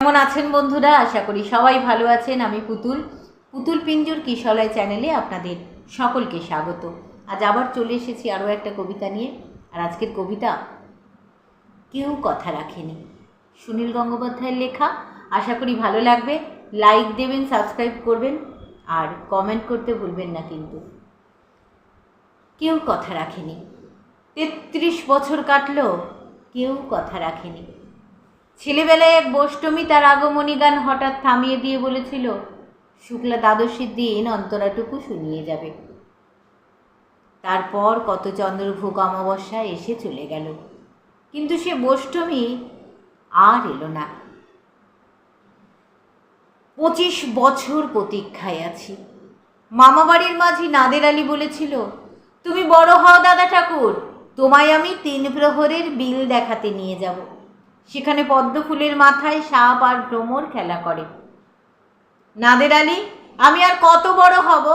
কেমন আছেন বন্ধুরা? আশা করি সবাই ভালো আছেন। আমি পুতুল। পুতুল পিঞ্জুর কিশলয় চ্যানেলে আপনাদের সকলকে স্বাগত। আজ আবার চলে এসেছি আরও একটা কবিতা নিয়ে। আর আজকের কবিতা কেউ কথা রাখেনি। সুনীল গঙ্গোপাধ্যায়ের লেখা। আশা করি ভালো লাগবে। লাইক দেবেন, সাবস্ক্রাইব করবেন। আর কমেন্ট করতে ভুলবেন না কিন্তু। কেউ কথা রাখেনি। তেত্রিশ বছর কাটলো, কেউ কথা রাখেনি। ছেলেবেলায় এক বৈষ্টমী তার আগমনী গান হঠাৎ থামিয়ে দিয়ে বলেছিল, শুক্লা দ্বাদশীর দিন অন্তরাটুকু শুনিয়ে যাবে। তারপর কত চন্দ্রভোগ অমাবস্যা এসে চলে গেল। কিন্তু সে বৈষ্টমী আর এলো না। পঁচিশ বছর প্রতীক্ষায় আছি। মামাবাড়ির মাঝি নাদের আলী বলেছিল, তুমি বড় হও দাদা ঠাকুর, তোমায় আমি তিন প্রহরের বিল দেখাতে নিয়ে যাব। সেখানে পদ্ম ফুলের মাথায় সাপ আর ভ্রমর খেলা করে। নাদের আলী, আমি আর কত বড় হব?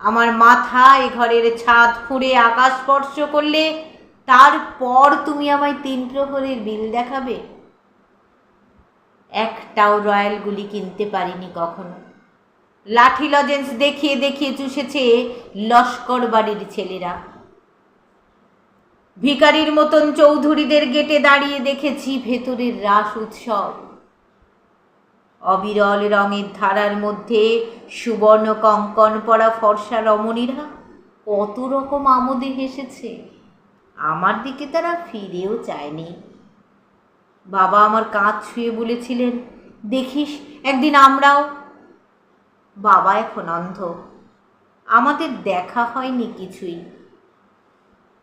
আমার মাথা এ ঘরের ছাদ ফুঁড়ে আকাশ স্পর্শ করলে তারপর তুমি আমায় তিন প্রহরের বিল দেখাবে? একটাও রয়্যাল গুলি কিনতে পারিনি কখনো। লাঠি লজেন্স দেখিয়ে দেখিয়ে চুষেছে লস্কর বাড়ির ছেলেরা। ভিকারির মতন চৌধুরীদের গেটে দাঁড়িয়ে দেখেছি ভেতরের রাস উৎসব। অবিরল রঙের ধারার মধ্যে সুবর্ণ কঙ্কন পরা ফর্সা রমণীরা কত রকম আমোদে হেসেছে। আমার দিকে তারা ফিরেও চায়নি। বাবা আমার কাঁধ ছুঁয়ে বলেছিলেন, দেখিস, একদিন আমরাও। বাবা এখন অন্ধ। আমাদের দেখা হয়নি কিছুই।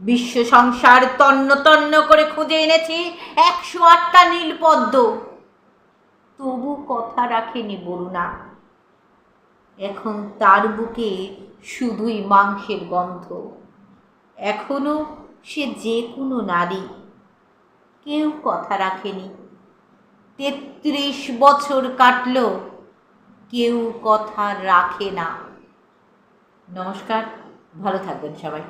বিশ্ব সংসার তন্ন তন্ন করে খুঁজে এনেছি একশো আটটা নীলপদ্ম। তবু কথা রাখেনি বরুণা। এখন তার বুকে শুধুই মাংসের গন্ধ। এখনও সে যে কোনো নারী। কেউ কথা রাখেনি। তেত্রিশ বছর কাটল, কেউ কথা রাখে না। নমস্কার, ভালো থাকবেন সবাই।